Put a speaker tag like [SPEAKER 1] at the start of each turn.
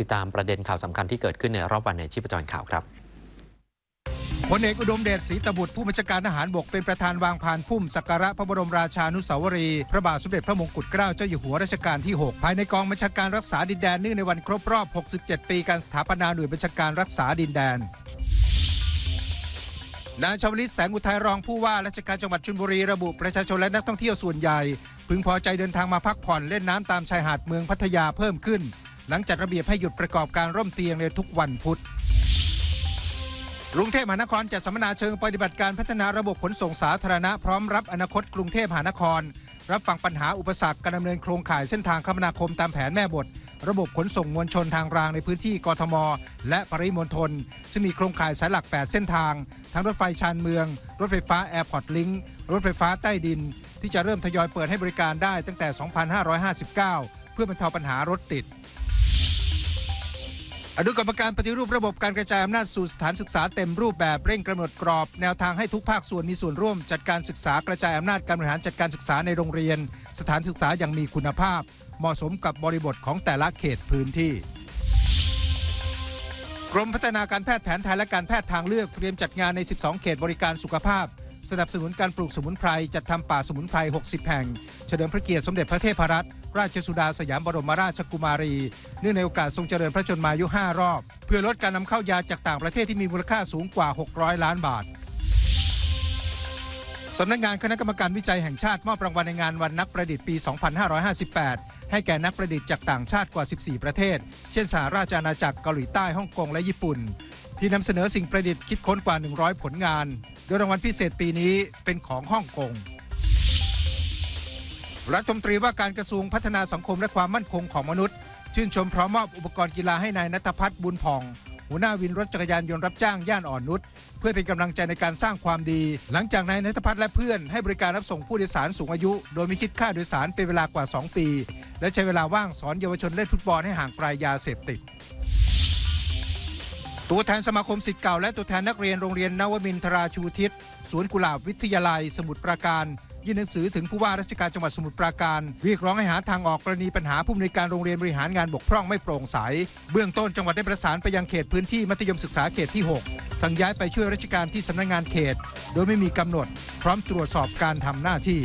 [SPEAKER 1] ติดตามประเด็นข่าวสำคัญที่เกิดขึ้นในรอบวันในชีพจรข่าวครับ
[SPEAKER 2] พลเอกอุดมเดชศรีตบุตรผู้บัญชาการทหารบกเป็นประธานวางพานพุ่มสักการะพระบรมราชานุสาวรีย์พระบาทสมเด็จพระมงกุฎเกล้าเจ้าอยู่หัวรัชกาลที่ 6 ภายในกองบัญชาการรักษาดินแดนเนื่องในวันครบรอบ 67 ปีการสถาปนาหน่วยบัญชาการรักษาดินแดนนายชวลิตแสงอุทัยรองผู้ว่าราชการจังหวัดชลบุรีระบุประชาชนและนักท่องเที่ยวส่วนใหญ่ พึงพอใจเดินทางมาพักผ่อนเล่นน้ำตามชายหาดเมืองพัทยาเพิ่มขึ้น หลังจัดระเบียบให้หยุดประกอบการร่มเตียงในทุกวันพุธกรุงเทพมหานครจัดสัมมนาเชิงปฏิบัติการพัฒนาระบบขนส่งสาธารณะพร้อมรับอนาคตกรุงเทพมหานคร รับฟังปัญหาอุปสรรคการดำเนินโครงข่ายเส้นทางคมนาคมตามแผนแม่บท ระบบขนส่งมวลชนทางรางในพื้นที่กทม และปริมณฑลซึ่งมีโครงข่ายสายหลัก 8 เส้นทาง ทั้งรถไฟชานเมือง รถไฟฟ้าแอร์พอร์ตลิงรถไฟฟ้าใต้ดิน ที่จะเริ่มทยอยเปิดให้บริการได้ตั้งแต่ 2559 เพื่อบรรเทาปัญหารถติด อนุกรรมการปฏิรูประบบการกระจายอำนาจสู่สถานศึกษาเต็มรูปแบบเร่งกำหนดกรอบ แนวทางให้ทุกภาคส่วนมีส่วนร่วม จัดการศึกษากระจายอำนาจการบริหารจัดการศึกษาในโรงเรียน สถานศึกษาอย่างมีคุณภาพ เหมาะสมกับบริบทของแต่ละเขตพื้นที่ กรมพัฒนาการแพทย์แผนไทยและการแพทย์ทางเลือกเตรียมจัดงานใน 12 เขตบริการสุขภาพ สนับสนุนการปลูกสมุนไพรจัดทำป่าสมุนไพร 60 แห่ง เฉลิมพระเกียรติสมเด็จพระเทพรัตน์ ราชสุดาสยามบรมราชกุมารี เนื่องในโอกาสทรงเจริญพระชนมายุ 5 รอบ เพื่อลดการนำเข้ายาจากต่างประเทศที่มีมูลค่าสูงกว่า 600 ล้านบาทสำนักงานคณะกรรมการวิจัยแห่งชาติมอบรางวัลในงานวันนักประดิษฐ์ปี 2558 ให้แก่นักประดิษฐ์จากต่างชาติกว่า 14 ประเทศ เช่นสหราชอาณาจักรเกาหลีใต้ฮ่องกงและญี่ปุ่น ที่นำเสนอสิ่งประดิษฐ์คิดค้นกว่า 100 ผลงาน โดยรางวัลพิเศษปีนี้เป็นของฮ่องกง รัฐมนตรีว่าการกระทรวงพัฒนาสังคมและความมั่นคงของมนุษย์ ชื่นชมพร้อมมอบอุปกรณ์กีฬาให้นายนัทพัฒน์บุญผ่อง หัวหน้าวินรถจักรยานยนต์รับจ้างย่านอ่อนนุชเพื่อเป็นกำลังใจในการสร้างความดี หลังจากนายนัทพัฒน์และเพื่อนให้บริการรับส่งผู้โดยสารสูงอายุ โดยไม่คิดค่าโดยสารเป็นเวลากว่า 2 ปี และใช้เวลาว่างสอนเยาวชนเล่นฟุตบอลให้ห่างไกลยาเสพติดตัวแทนสมาคมสิทธิ์เก่าและตัวแทนนักเรียนโรงเรียนนวมินทราชูทิศ สวนกุหลาบวิทยาลัย สมุทรปราการ ยื่นหนังสือถึงผู้ว่าราชการจังหวัดสมุทรปราการเรียกร้องให้หาทางออกกรณีปัญหาผู้อำนวยการโรงเรียนบริหารงานบกพร่องไม่โปร่งใส เบื้องต้นจังหวัดได้ประสานไปยังเขตพื้นที่มัธยมศึกษาเขตที่ 6 สั่งย้ายไปช่วยราชการที่สำนักงานเขต โดยไม่มีกำหนด พร้อมตรวจสอบการทำหน้าที่